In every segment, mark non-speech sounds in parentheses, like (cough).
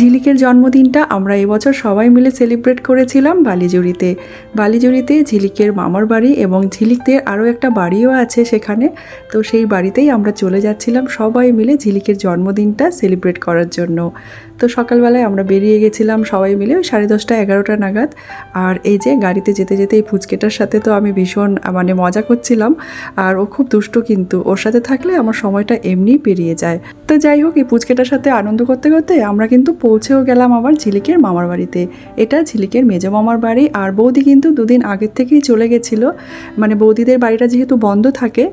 ঝিলিকের জন্মদিনটা আমরা এবছর সবাই মিলে সেলিব্রেট করেছিলাম বালিজুড়িতে। বালিজুড়িতে ঝিলিকের মামার বাড়ি এবং ঝিলিকদের আরও একটা বাড়িও আছে সেখানে। তো সেই বাড়িতেই আমরা চলে যাচ্ছিলাম সবাই মিলে ঝিলিকের জন্মদিনটা সেলিব্রেট করার জন্য। তো সকালবেলায় আমরা বেরিয়ে গেছিলাম সবাই মিলে ওই সাড়ে দশটা, এগারোটা নাগাদ। আর এই যে গাড়িতে যেতে যেতে এই ফুচকেটার সাথে তো আমি ভীষণ মানে মজা করছিলাম। আর ও খুব দুষ্ট কিন্তু, ওর সাথে থাকলে আমার সময়টা এমনিই পেরিয়ে যায়। তো যাই হোক, এই পুচকেটার সাথে আনন্দ করতে করতে আমরা কিন্তু পৌঁছেও গেলাম আবার ঝিলিকের মামার বাড়িতে। এটা ঝিলিকের মেজ মামার বাড়ি। আর বৌদি কিন্তু দুদিন আগের থেকেই চলে গেছিল। মানে বৌদিদের বাড়িটা যেহেতু বন্ধ থাকে,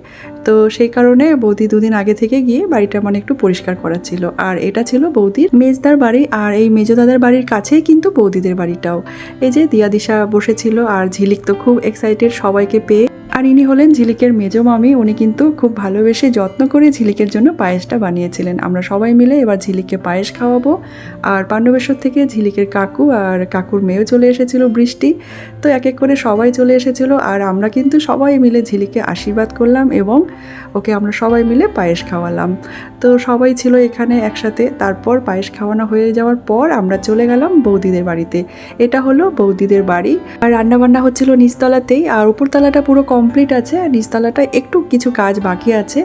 তো সেই কারণে বৌদি দুদিন আগে থেকে গিয়ে বাড়িটা মানে একটু পরিষ্কার করা ছিল আর এটা ছিল বৌদির মেজদার বাড়ি। আর এই মেজ দাদার বাড়ির কাছেই কিন্তু বৌদিদের বাড়িটাও। এই যে দিয়া দিশা বসেছিল, আর ঝিলিক তো খুব এক্সাইটেড সবাইকে পেয়ে আর ইনি হলেন ঝিলিকের মেজো মামি। উনি কিন্তু খুব ভালোবেসে যত্ন করে ঝিলিকের জন্য পায়েসটা বানিয়েছিলেন। আমরা সবাই মিলে এবার ঝিলিককে পায়েস খাওয়াবো। আর পাণ্ডবেশ্বর থেকে ঝিলিকের কাকু আর কাকুর মেয়েও চলে এসেছিল বৃষ্টি। তো এক এক করে সবাই চলে এসেছিল আর আমরা কিন্তু সবাই মিলে ঝিলিকে আশীর্বাদ করলাম এবং ওকে আমরা সবাই মিলে পায়েস খাওয়ালাম। তো সবাই ছিল এখানে একসাথে। তারপর পায়েস খাওয়ানো হয়ে যাওয়ার পর আমরা চলে গেলাম বৌদিদের বাড়িতে। এটা হলো বৌদিদের বাড়ি। আর রান্নাবান্না হচ্ছিল নিচতলাতেই। আর উপরতলাটা পুরো কমপ্লিট আছে আর নিচতলাটা একটু কিছু কাজ বাকি আছে।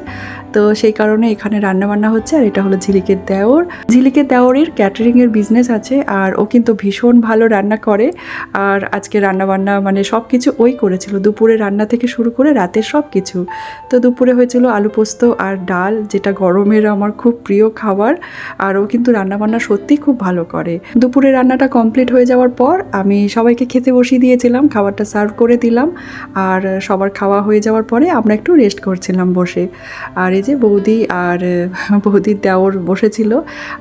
তো সেই কারণে এখানে রান্নাবান্না হচ্ছে আর এটা হলো ঝিলিকের দেওর। ঝিলিকের দেওরের ক্যাটারিংয়ের বিজনেস আছে আর ও কিন্তু ভীষণ ভালো রান্না করে। আর আজকে রান্নাবান্না মানে সব কিছু ওই করেছিল। দুপুরে রান্না থেকে শুরু করে রাতের সব কিছু তো দুপুরে হয়েছিল আলু পোস্ত আর ডাল, যেটা গরমের আমার খুব প্রিয় খাবার। আর ও কিন্তু রান্নাবান্না সত্যি খুব ভালো করে। দুপুরে রান্নাটা কমপ্লিট হয়ে যাওয়ার পর আমি সবাইকে খেতে বসিয়ে দিয়েছিলাম, খাবারটা সার্ভ করে দিলাম। আর সবার খাওয়া হয়ে যাওয়ার পরে আমরা একটু রেস্ট করছিলাম বসে। আর এই যে বৌদি আর (laughs) বৌদির দেওর বসেছিল।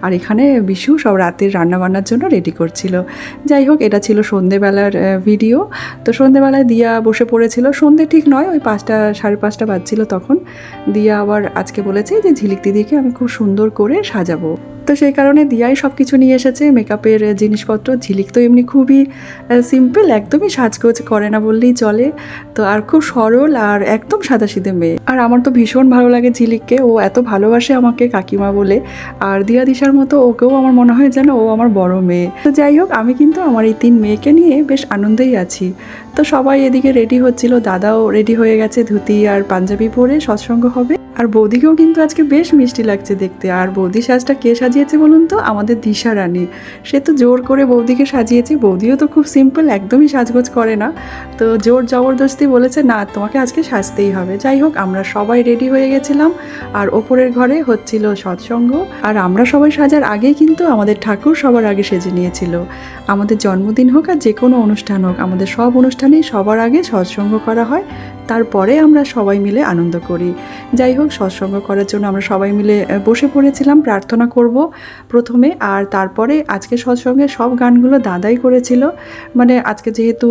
আর এখানে বিশু সব রাতের রান্নাবান্নার জন্য রেডি করছিল। যাই হোক, এটা ছিল সন্ধেবেলার ভিডিও তো সন্ধেবেলায় দিয়া বসে পড়েছিল। সন্ধে ঠিক নয়, ওই পাঁচটা, সাড়ে পাঁচটা বাজছিল তখন। দিয়া আবার আজকে বলেছে যে ঝিলিক দিদিকে আমি খুব সুন্দর করে সাজাবো। তো সেই কারণে দিয়াই সব কিছু নিয়ে এসেছে। মেকআপের জিনিসপত্র ঝিলিক তো এমনি খুবই সিম্পল একদমই সাজগোজ করে না বললেই চলে। তো আর খুব সরল আর একদম সাদাসিধে মেয়ে। আর আমার তো ভীষণ ভালো লাগে ঝিলিককে, ও এত ভালোবাসে আমাকে কাকিমা বলে। আর দিয়া দিশার মতো ওকেও আমার মনে হয় যেন ও আমার বড় মেয়ে। তো যাই হোক, আমি কিন্তু আমার এই তিন মেয়েকে নিয়ে বেশ আনন্দেই আছি। তো সবাই এদিকে রেডি হচ্ছিল, দাদাও রেডি হয়ে গেছে, ধুতি আর পাঞ্জাবি পরে সৎসঙ্গ হবে। আর বৌদিকেও কিন্তু আজকে বেশ মিষ্টি লাগছে দেখতে। আর বৌদি সাজটা কে সাজিয়েছে বলুন তো? আমাদের দিশা রানী। সে তো জোর করে বৌদিকে সাজিয়েছে। বৌদিও তো খুব সিম্পল একদমই সাজগোজ করে না। তো জোর জবরদস্তি বলেছে, না, তোমাকে আজকে সাজতেই হবে। যাই হোক, আমরা সবাই রেডি হয়ে গেছিলাম। আর ওপরের ঘরে হচ্ছিল সৎসঙ্গ। আর আমরা সবাই সাজার আগেই কিন্তু আমাদের ঠাকুর সবার আগে সেজে নিয়েছিল। আমাদের জন্মদিন হোক আর যে কোনো অনুষ্ঠান হোক, আমাদের সব অনুষ্ঠানেই সবার আগে সৎসঙ্গ করা হয়। তারপরে আমরা সবাই মিলে আনন্দ করি। যাই হোক, সৎসঙ্গ করার জন্য আমরা সবাই মিলে বসে পড়েছিলাম, প্রার্থনা করব প্রথমে। আর তারপরে আজকে সৎসঙ্গে সব গানগুলো দাদাই করেছিল। মানে আজকে যেহেতু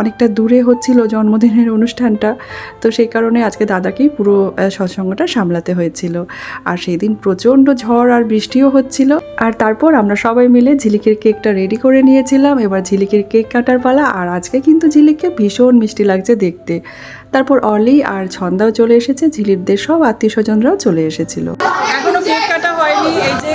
অনেকটা দূরে হচ্ছিল জন্মদিনের অনুষ্ঠানটা, তো সেই কারণে আজকে দাদাকেই পুরো সৎসঙ্গটা সামলাতে হয়েছিল। আর সেই দিন প্রচণ্ড ঝড় আর বৃষ্টিও হচ্ছিল। আর তারপর আমরা সবাই মিলে ঝিলিকের কেকটা রেডি করে নিয়েছিলাম। এবার ঝিলিকের কেক কাটার পালা আর আজকে কিন্তু ঝিলিককে ভীষণ মিষ্টি লাগছে দেখতে। তারপর অলি আর ছন্দাও চলে এসেছে, ঝিলিকদের সব আত্মীয় স্বজনরাও চলে এসেছিল। এখনও কেক কাটা হয়নি, এই যে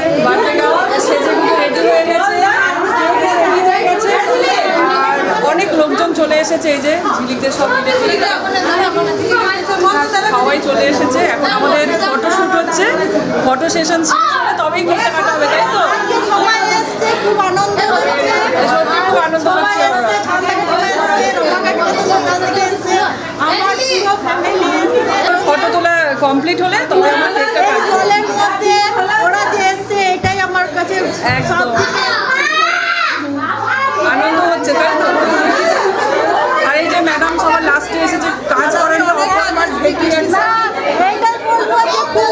অনেক লোকজন চলে এসেছে, এই যে সবাই চলে এসেছে। এখন আমাদের ফটো শুট হচ্ছে, ফটো সেশন শেষ হলে তবেই কেকটা কাটা হবে, তাই তো সবাই এসছে খুব আনন্দ হচ্ছে সত্যি খুব আনন্দ হচ্ছে আমরা ঠান্ডা চলে এসছে রোমাকে কত সকাল থেকে এসছে আমার পুরো ফ্যামিলি এসছে ফটো তোলা কমপ্লিট হলে তবে আমার কেকটা জলের মধ্যে ওরা যে এসছে এটাই আমার কাছে একদম। আনন্দ হচ্ছে তাই তো? আর এই যে ম্যাডাম সবার লাস্টে এসেছে কাজ করেন আমার এইটাই বলব যে খুব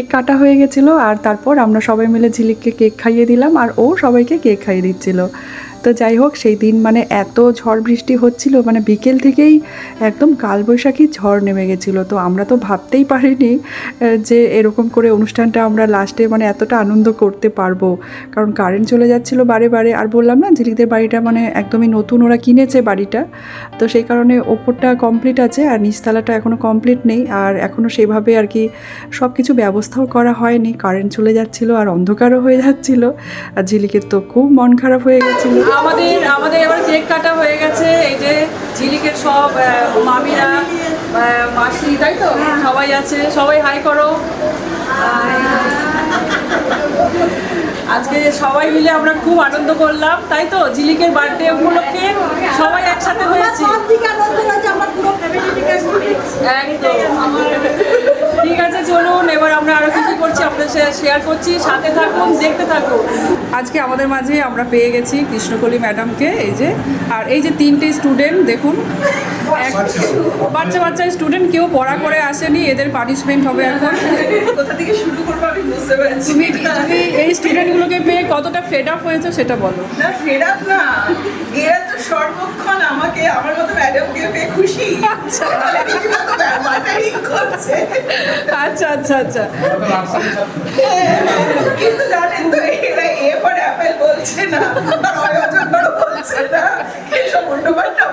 কেক কাটা হয়ে গেছিল আর তারপর আমরা সবাই মিলে ঝিলিককে কেক খাইয়ে দিলাম আর ও সবাইকে কেক খাইয়ে দিচ্ছিল। তো যাই হোক, সেই দিন মানে এত ঝড় বৃষ্টি হচ্ছিল মানে বিকেল থেকেই একদম কালবৈশাখী ঝড় নেমে গেছিল। তো আমরা তো ভাবতেই পারিনি যে এরকম করে অনুষ্ঠানটা আমরা লাস্টে মানে এতটা আনন্দ করতে পারব। কারণ কারেন্ট চলে যাচ্ছিল বারে বারে, আর বললাম না ঝিলিকদের বাড়িটা মানে একদমই নতুন, ওরা কিনেছে বাড়িটা। তো সেই কারণে ওপরটা কমপ্লিট আছে, আর নিচতলাটা এখনও কমপ্লিট নেই, আর এখনও সেভাবে আর কি সব কিছু ব্যবস্থাও করা হয়নি। কারেন্ট চলে যাচ্ছিল আর অন্ধকারও হয়ে যাচ্ছিল, আর ঝিলিকের তো খুব মন খারাপ হয়ে গেছিল। আমাদের আমাদের এবার কেক কাটা হয়ে গেছে। এই যে ঝিলিকের সব মামিরা মাসি তাই তো? সবাই আছে। সবাই হাই করো। আজকে সবাই মিলে আমরা খুব আনন্দ করলাম তাই তো? ঝিলিকের বার্থডে উপলক্ষে সবাই একসাথে হয়েছি। একদম। ঠিক আছে চলুন এবার আমরা আরও কি কি করছি আপনাদের শেয়ার করছি সাথে থাকুন দেখতে থাকুন। আজকে আমাদের মাঝে আমরা পেয়ে গেছি কৃষ্ণকলি ম্যাডামকে এই যে আর এই যে তিনটে স্টুডেন্ট দেখুন। বাচ্চা বাচ্চা স্টুডেন্ট কেউ পড়া করে আসেনি এদের পানিশমেন্ট হবে এখন। কোথা থেকে শুরু করব আমি বুঝতে পারছি তুমি তুমি এই স্টুডেন্টগুলোকে পেয়ে কতটা ফেড আপ হয়েছে সেটা বলো। না ফেরাত না। এরা তো সর্বক্ষণ আমাকে আমার মতো ম্যাডামকে পেয়ে খুশি। আচ্ছা। করছে। আচ্ছা আচ্ছা আচ্ছা। কিন্তু জানেন তো এরা এ ফর অ্যাপেল বলছে না আর বলছে না এসব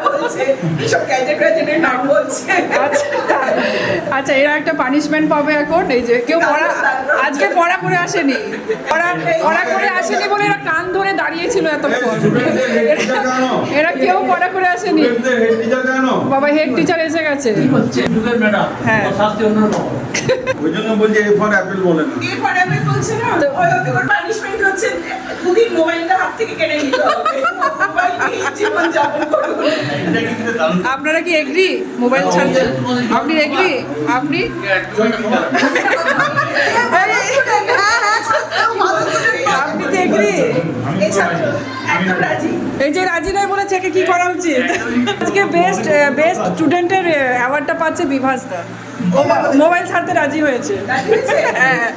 বলছে এসব গ্যাজেট গ্যাজেটের নাম বলছে। আচ্ছা আচ্ছা এরা একটা পানিশমেন্ট পাবে এখন এই যে কেউ পড়া আজকে পড়া করে আসেনি। পড়া পড়া করে আসেনি বলে এরা কান ধরে দাঁড়িয়েছিল এতক্ষণ। এরা- এরা কেউ পড়া করে আসেনি। বাবা হেড টিচার এসে গেছে। হ্যাঁ। (laughs) ওই জন্য বলছি এ ফর অ্যাপেল বলে না। এ ফর অ্যাপেল বলছে না? অয়জনর পানিশমেন্ট হচ্ছে দুদিন মোবাইলটা হাত থেকে কেড়ে নিতে হবে। মোবাইল জীবন যাপন করুন। আপনারা কি এগ্রি মোবাইল ছাড়তে আপনি এগ্রি আপনি? (laughs) এই যে রাজি নয় বলে চেকে কি করা উচিত? আজকে বেস্ট বেস্ট স্টুডেন্টের অ্যাওয়ার্ডটা পাচ্ছে বিভাসদা ও মোবাইল। ছাড়তে রাজি হয়েছে। রাজি হয়েছে? হ্যাঁ।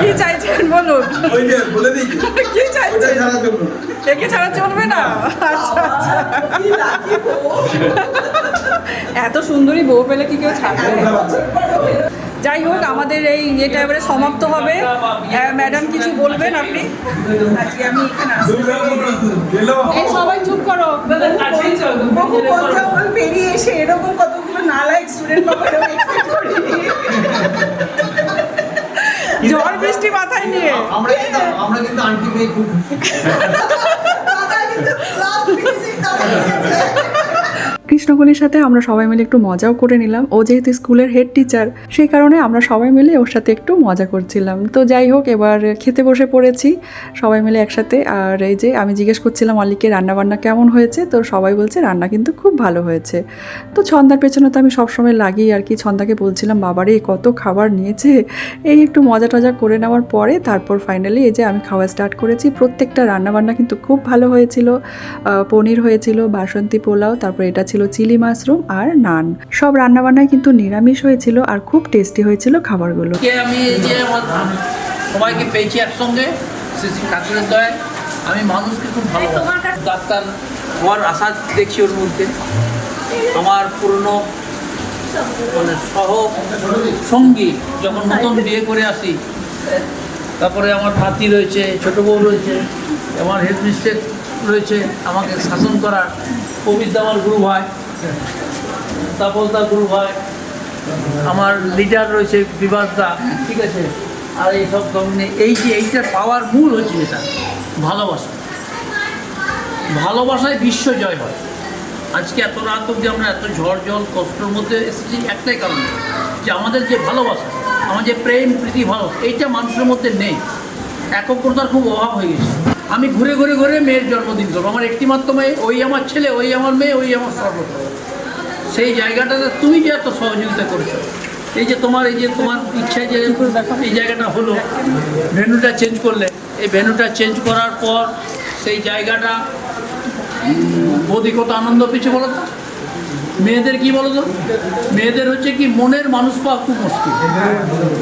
কি চাইছেন বলুন? (laughs) কি চাইছেন? একে ছাড়া চলবে না? আচ্ছা আচ্ছা। কি লাকি বউ? এত সুন্দরী বউ পেলে কি কেউ ছাড়বে? যাই হোক আমাদের এই ইয়েটা এবারে সমাপ্ত হবে। ম্যাডাম কিছু বলবেন আপনি? আজকে আমি এখানে এই সবাই চুপ করো। বহু পঞ্চাবন পেরিয়ে এসে এরকম কতগুলো নালায়ক স্টুডেন্ট পাবো ঝড় বৃষ্টি মাথায় নিয়ে। আমরা কিন্তু আমরা কিন্তু আন্টি পেয়ে খুব (laughs) (laughs) কৃষ্ণকলির সাথে আমরা সবাই মিলে একটু মজাও করে নিলাম। ও যেহেতু স্কুলের হেড টিচার সেই কারণে আমরা সবাই মিলে ওর সাথে একটু মজা করছিলাম। তো যাই হোক, এবার খেতে বসে পড়েছি সবাই মিলে একসাথে। আর এই যে আমি জিজ্ঞেস করছিলাম অলিকে রান্নাবান্না কেমন হয়েছে? তো সবাই বলছে, রান্না কিন্তু খুব ভালো হয়েছে। তো ছন্দার পেছনে তো আমি সবসময় লাগি আর কি। ছন্দাকে বলছিলাম, বাবারে, কত খাবার নিয়েছে? এই একটু মজা টজা করে নেওয়ার পরে তারপর ফাইনালি এই যে আমি খাওয়া স্টার্ট করেছি। প্রত্যেকটা রান্নাবান্না কিন্তু খুব ভালো হয়েছিল। পনির হয়েছিল, বাসন্তী পোলাও, তারপর এটা ছিল চিলি মাশরুম আর নান। সব রান্নাবান্নায় কিন্তু নিরামিষ হয়েছিল আর খুব টেস্টি হয়েছিল খাবারগুলো। আমি যে সবাইকে পেয়েছি একসঙ্গে, শ্রী ঠাকুরের দয়ায়। আমি মানুষকে খুব ভালো ডাক্তার হওয়ার আশা দেখছি ওর মধ্যে। আমার পুরনো মানে সহ সঙ্গী, যখন নতুন বিয়ে করে আসি, তারপরে আমার ভাতি রয়েছে, ছোট বউ রয়েছে, আমার হেড মিস্টেক রয়েছে, আমাকে শাসন করার কবিতা আমার গুরু ভাই তাপলতা গুরু ভাই, আমার লিডার রয়েছে বিভাস দা, ঠিক আছে? আর এই সব ধরনের এই যে এইটার পাওয়ার মূল হচ্ছে এটা, ভালোবাসা। ভালোবাসায় বিশ্ব জয় হয়। আজকে এত রাত অবধি আমরা এত ঝড় জল, কষ্টের মধ্যে এসেছি, একটাই কারণে যে আমাদের যে ভালোবাসা, আমার যে প্রেম, প্রীতি ভালো এইটা মানুষের মধ্যে নেই। একগ্রতার খুব অভাব হয়ে গেছে। আমি ঘুরে ঘুরে ঘুরে মেয়ের জন্মদিন করব। আমার একটিমাত্র মেয়ে, ওই আমার ছেলে, ওই আমার মেয়ে, ওই আমার সর্বত্র সেই জায়গাটাতে তুমি যে এত সহযোগিতা করেছ, এই যে তোমার, এই যে তোমার ইচ্ছায় যে এই জায়গাটা হলো, ভেন্যুটা চেঞ্জ করলে, এই ভেন্যুটা চেঞ্জ করার পর সেই জায়গাটা বৌদি কত আনন্দ পেয়েছে বলো তো? মেয়েদের কি বলো তো? মেয়েদের হচ্ছে কি, মনের মানুষ পাওয়া খুব মুশকিল।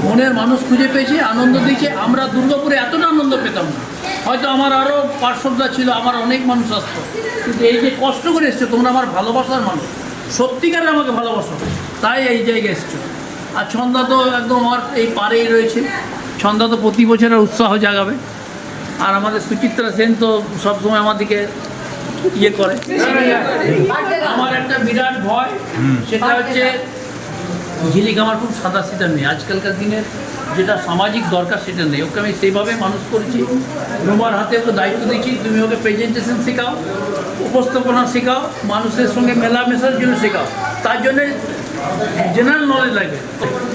মনের মানুষ খুঁজে পেয়েছে, আনন্দ দিয়েছে। আমরা দুর্গাপুরে এতটা আনন্দ পেতাম না। হয়তো আমার আরও পার্শ্বদা ছিল আমার অনেক মানুষ আসতো। কিন্তু এই যে কষ্ট করে এসছো তোমরা আমার ভালোবাসার মানুষ। সত্যিকারে আমাকে ভালোবাসো। তাই এই জায়গায় এসছো। আর ছন্দা তো একদম আমার এই পাড়েই রয়েছে। ছন্দা তো প্রতি বছরের উৎসাহ জাগাবে। আর আমাদের সুচিত্রা সেন তো সবসময় আমার দিকে ইয়ে করে। আমার একটা বিরাট ভয় সেটা হচ্ছে ঝিলিক আমার খুব সাদা সিধা মেয়ে। আজকালকার দিনের যেটা সামাজিক দরকার সেটা নেই। ওকে আমি সেইভাবে মানুষ করেছি। তোমার হাতে ওকে দায়িত্ব দিচ্ছি তুমি ওকে প্রেজেন্টেশন শেখাও উপস্থাপনা শেখাও মানুষের সঙ্গে মেলামেশার জন্য শেখাও। তার জন্য জেনারেল নলেজ লাগবে।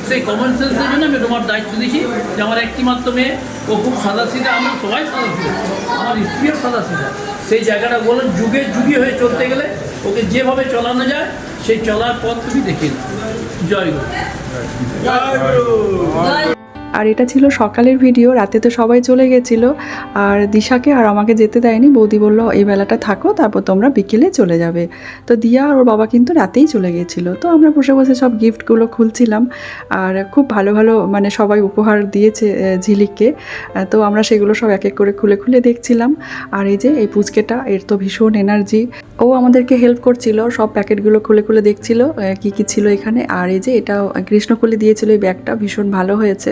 সেই কমন সেন্সের জন্য আমি তোমার দায়িত্ব দিচ্ছি যে আমার একটি মাত্র মেয়ে ও খুব সাদা সিধা আমরা সবাই সাদা সিধা। আমার স্ত্রীও সাদা সিধা। সেই জায়গাটা বলো যুগে যুগে হয়ে চলতে গেলে ওকে যেভাবে চলানো যায় সেই চলার পথ তুমি দেখিয়ে দাও। জয় গুরু। আর এটা ছিল সকালের ভিডিও, রাতে তো সবাই চলে গেছিল। আর দিশাকে আর আমাকে যেতে দেয়নি, বৌদি বলল, এই বেলাটা থাকো, তারপর তোমরা বিকেলে চলে যাবে। তো দিয়া আর ওর বাবা কিন্তু রাতেই চলে গেছিল। তো আমরা বসে বসে সব গিফটগুলো খুলছিলাম। আর খুব ভালো ভালো মানে সবাই উপহার দিয়েছে ঝিলিককে। তো আমরা সেগুলো সব এক এক করে খুলে খুলে দেখছিলাম। আর এই যে, এই পুচকেটা, এর তো ভীষণ এনার্জি। ও আমাদেরকে হেল্প করছিল, সব প্যাকেটগুলো খুলে খুলে দেখছিল কি কি ছিল এখানে। আর এই যে এটা কৃষ্ণকলি দিয়েছিল এই ব্যাগটা, ভীষণ ভালো হয়েছে।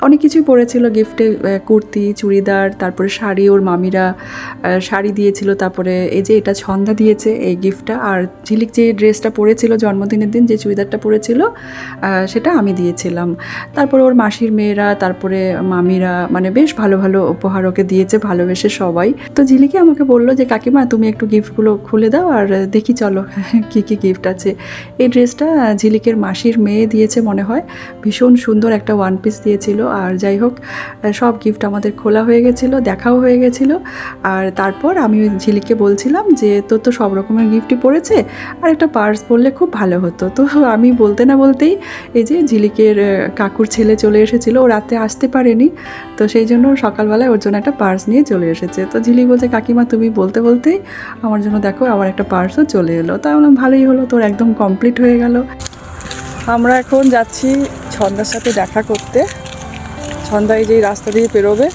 অনেক কিছুই পড়েছিল, গিফটে কুর্তি, চুড়িদার, তারপরে শাড়ি, ওর মামিরা শাড়ি দিয়েছিল, তারপরে এই যে এটা ছন্দা দিয়েছে এই গিফটটা, আর ঝিলিক যে ড্রেসটা পরেছিল জন্মদিনের দিন, যে চুড়িদারটা পরেছিল সেটা আমি দিয়েছিলাম। তারপরে ওর মাসির মেয়েরা, তারপরে মামিরা মানে বেশ ভালো ভালো উপহার ওকে দিয়েছে, ভালোবেসে সবাই। তো ঝিলিকে আমাকে বলল যে, কাকিমা, তুমি একটু গিফটগুলো খুলে দাও, আর দেখি চলো (laughs) কি কি গিফট আছে। এই ড্রেসটা ঝিলিকের মাসির মেয়ে দিয়েছে মনে হয়, ভীষণ সুন্দর একটা ওয়ান পিস দিয়েছিল। আর যাই হোক সব গিফট আমাদের খোলা হয়ে গেছিল, দেখাও হয়ে গেছিল। আর তারপর আমি ওই ঝিলিককে বলছিলাম যে, তোর তো সব রকমের গিফটই পড়েছে, আর একটা পার্স পরলে খুব ভালো হতো। তো আমি বলতে না বলতেই এই যে ঝিলিকের কাকুর ছেলে চলে এসেছিল, ও রাতে আসতে পারেনি। তো সেই জন্য সকালবেলায় ওর জন্য একটা পার্স নিয়ে চলে এসেছে। তো ঝিলি বলছে, কাকিমা, তুমি বলতে বলতেই আমার জন্য দেখো আবার একটা পার্সও চলে এলো। তাই বললাম, ভালোই হলো, তোর একদম কমপ্লিট হয়ে গেল। আমরা এখন যাচ্ছি ছন্দার সাথে দেখা করতে। ছন্দা এই যে রাস্তা দিয়ে পেরোবে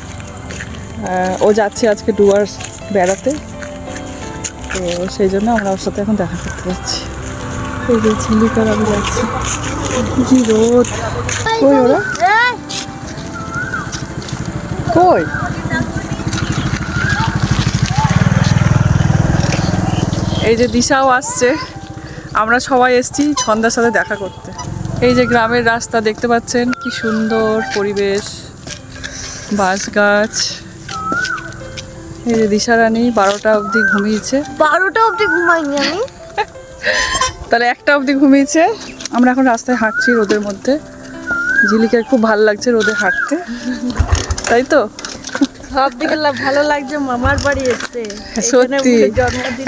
ও যাচ্ছে আজকে ডুয়ার্স বেড়াতে। তো সেই জন্য আমরা ওর সাথে এখন দেখা করতে যাচ্ছি। এই যে ঝিলিকার আমি যাচ্ছি। কি রোদ। কই ওরা? কই? এই যে দিশাও আসছে। আমরা সবাই এসছি ছন্দার সাথে দেখা করতে। এই যে গ্রামের রাস্তা দেখতে পাচ্ছেন কি সুন্দর পরিবেশ বাঁশ গাছ এই যে দিশারানী বারোটা অবধি ঘুমিয়েছে। বারোটা অবধি ঘুমাইনি আমি। (laughs) তাহলে একটা অবধি ঘুমিয়েছে। আমরা এখন রাস্তায় হাঁটছি রোদের মধ্যে। ঝিলিকার খুব ভালো লাগছে রোদে হাঁটতে। তাই তো? সব দিকে ভালো লাগছে মামার বাড়ি এসছে। সত্যি।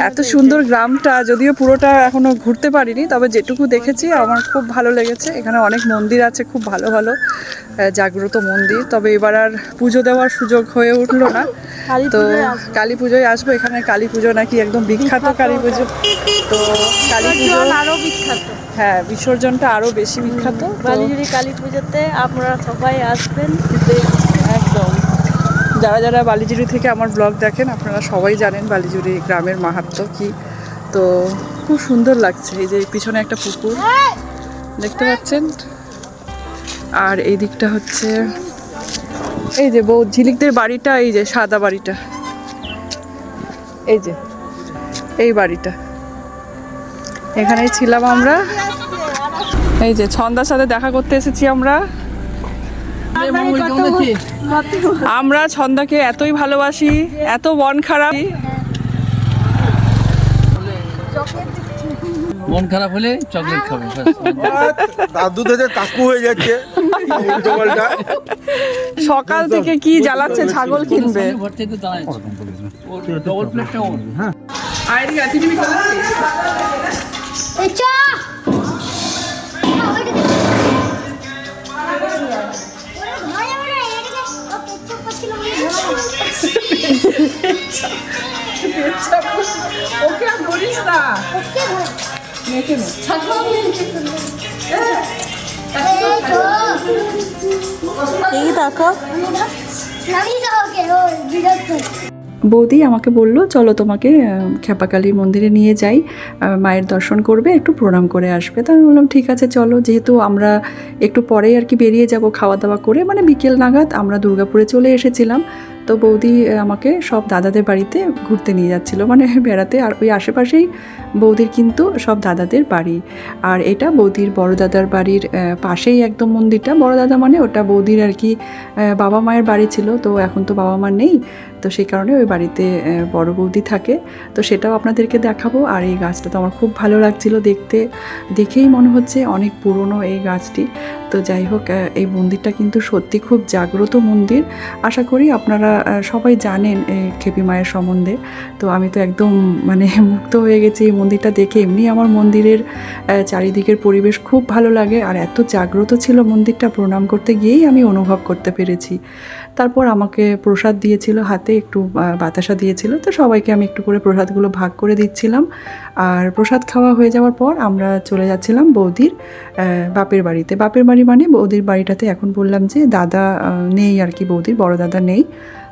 এত সুন্দর গ্রামটা যদিও পুরোটা এখনও ঘুরতে পারিনি তবে যেটুকু দেখেছি আমার খুব ভালো লেগেছে। এখানে অনেক মন্দির আছে খুব ভালো ভালো জাগ্রত মন্দির। তবে এবার আর পুজো দেওয়ার সুযোগ হয়ে উঠল না। তো। কালী পুজোয় আসব। এখানে কালী পুজো নাকি একদম বিখ্যাত কালী পুজো। তো কালী পুজো আরও বিখ্যাত। হ্যাঁ বিসর্জনটা আরও বেশি বিখ্যাত। কালী পুজোতে আপনারা সবাই আসবেন। একদম। যারা যারা বালিজুড়ি থেকে আমার ব্লগ দেখেন, আপনারা সবাই জানেন বালিজুড়ি গ্রামের মাহাত্ম কি। তো খুব সুন্দর লাগছে, এই যে পিছনে একটা পুকুর, দেখতে পাচ্ছেন? আর এই দিকটা হচ্ছে, এই যে বউ ঝিলিকদের বাড়িটা, এই যে সাদা বাড়িটা। এই যে, এই বাড়িটা। এখানেই ছিলাম আমরা। এই যে ছন্দার সাথে দেখা করতে এসেছি আমরা। আমরা ছন্দাকে এতই ভালোবাসি এত মন খারাপ। মন খারাপ হলে চকলেট খাব দাদু থেকে কাকু হয়ে যাচ্ছে। সকাল থেকে কি জ্বালাচ্ছে? ছাগল কিনবে। ঘর থেকে দাঁড়ায় ওর ডবল প্লেটটা ওর আইডি আছে তুমি করছি ওকে আর ধরিস না মেখে নে এই দেখো আমি কাউকে ওর বিরক্ত বৌদি আমাকে বলল চলো তোমাকে আহ, খ্যাপাকালীর মন্দিরে নিয়ে যাই মায়ের দর্শন করবে একটু প্রণাম করে আসবে। তো আমি বললাম ঠিক আছে চলো। যেহেতু আমরা একটু পরেই আর কি বেরিয়ে যাব খাওয়া দাওয়া করে মানে বিকেল নাগাদ আমরা দুর্গাপুরে চলে এসেছিলাম। তো বৌদি আমাকে সব দাদাদের বাড়িতে ঘুরতে নিয়ে যাচ্ছিল মানে বেড়াতে। আর ওই আশেপাশেই বৌদির কিন্তু সব দাদাদের বাড়ি। আর এটা বৌদির বড় দাদার বাড়ির পাশেই একদম মন্দিরটা। বড় দাদা মানে ওটা বৌদির আর কি বাবা মায়ের বাড়ি ছিল। তো এখন তো বাবা মা নেই। তো সেই কারণে ওই বাড়িতে বড় বৌদি থাকে। তো সেটাও আপনাদেরকে দেখাবো। আর এই গাছটা তো আমার খুব ভালো লাগছিল দেখতে। দেখেই মনে হচ্ছে অনেক পুরনো এই গাছটি। তো যাই হোক এই মন্দিরটা কিন্তু সত্যি খুব জাগ্রত মন্দির। আশা করি আপনারা সবাই জানেন খেপি মায়ের সম্বন্ধে। তো আমি তো একদম মানে (laughs) মুক্ত হয়ে গেছি এই মন্দিরটা দেখে। এমনি আমার মন্দিরের চারিদিকের পরিবেশ খুব ভালো লাগে। আর এত জাগ্রত ছিল মন্দিরটা প্রণাম করতে গিয়েই আমি অনুভব করতে পেরেছি। তারপর আমাকে প্রসাদ দিয়েছিল হাতে, একটু বাতাসা দিয়েছিল। তো সবাইকে আমি একটু করে প্রসাদগুলো ভাগ করে দিচ্ছিলাম। আর প্রসাদ খাওয়া হয়ে যাওয়ার পর আমরা চলে যাচ্ছিলাম বৌদির বাপের বাড়িতে। বাপের বাড়ি মানে বৌদির বাড়িটাতে এখন বললাম যে দাদা নেই আর কি বৌদির, বড় দাদা নেই।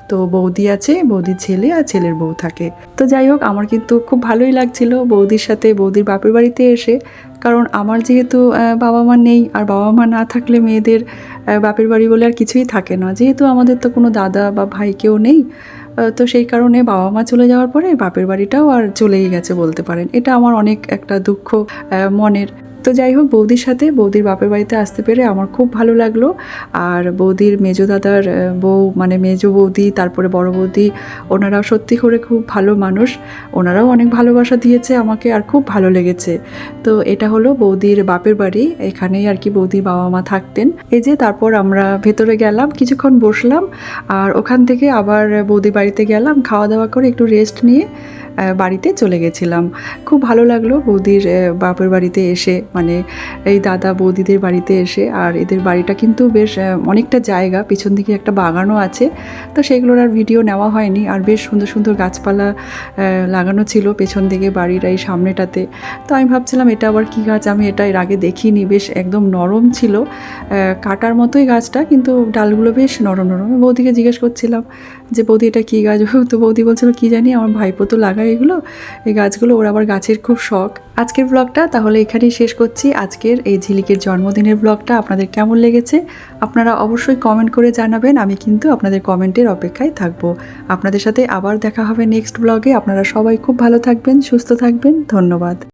তো বৌদি আছে, বৌদির ছেলে আর ছেলের বউ থাকে। তো যাই হোক, আমার কিন্তু খুব ভালোই লাগছিল বৌদির সাথে, বৌদির বাপের বাড়িতে এসে। কারণ আমার যেহেতু বাবা মা নেই, আর বাবা মা না থাকলে মেয়েদের বাপের বাড়ি বলে আর কিছুই থাকে না। যেহেতু আমাদের তো কোনো দাদা বা ভাই কেউ নেই তো সেই কারণে বাবা মা চলে যাওয়ার পরে বাপের বাড়িটাও আর চলেই গেছে বলতে পারেন। এটা আমার অনেক একটা দুঃখ মনের তো যাই হোক, বৌদির সাথে, বৌদির বাপের বাড়িতে আসতে পেরে আমার খুব ভালো লাগল। আর বৌদির মেজো দাদার বউ মানে মেজো বৌদি, তারপরে বড় বৌদি, ওনারা সত্যি করে খুব ভালো মানুষ। ওনারাও অনেক ভালোবাসা দিয়েছে আমাকে আর খুব ভালো লেগেছে। তো এটা হলো বৌদির বাপের বাড়ি, এখানেই আর কি বৌদির বাবা মা থাকতেন। এই যে তারপর আমরা ভেতরে গেলাম, কিছুক্ষণ বসলাম, আর ওখান থেকে আবার বৌদির বাড়িতে গেলাম, খাওয়া দাওয়া করে একটু রেস্ট নিয়ে। বাড়িতে চলে গেছিলাম। খুব ভালো লাগল বৌদির বাপের বাড়িতে এসে মানে এই দাদা বৌদিদের বাড়িতে এসে, আর এদের বাড়িটা কিন্তু বেশ অনেকটা জায়গা, পিছন দিকে একটা বাগানও আছে। তো সেগুলোর আর ভিডিও নেওয়া হয়নি, আর বেশ সুন্দর সুন্দর গাছপালা লাগানো ছিল পেছন দিকে বাড়ির এই সামনেটাতে। তো আমি ভাবছিলাম, এটা আবার কী গাছ? আমি এটা এর আগে দেখিনি, বেশ একদম নরম ছিল। কাটার মতোই গাছটা, কিন্তু ডালগুলো বেশ নরম নরম। বৌদিকে জিজ্ঞেস করছিলাম যে বৌদি, এটা কী গাছ? (laughs) তো বৌদি বলছিল, কী জানি, আমার ভাইপো তো লাগায় এগুলো। এই গাছগুলো ওর আবার গাছের খুব শখ। আজকের ব্লগটা তাহলে এখানেই শেষ করছি। আজকের এই ঝিলিকের জন্মদিনের ব্লগটা আপনাদের কেমন লেগেছে? আপনারা অবশ্যই কমেন্ট করে জানাবেন, আমি কিন্তু আপনাদের কমেন্টের অপেক্ষায় থাকব। আপনাদের সাথে আবার দেখা হবে নেক্সট ব্লগে আপনারা সবাই খুব ভালো থাকবেন, সুস্থ থাকবেন। ধন্যবাদ।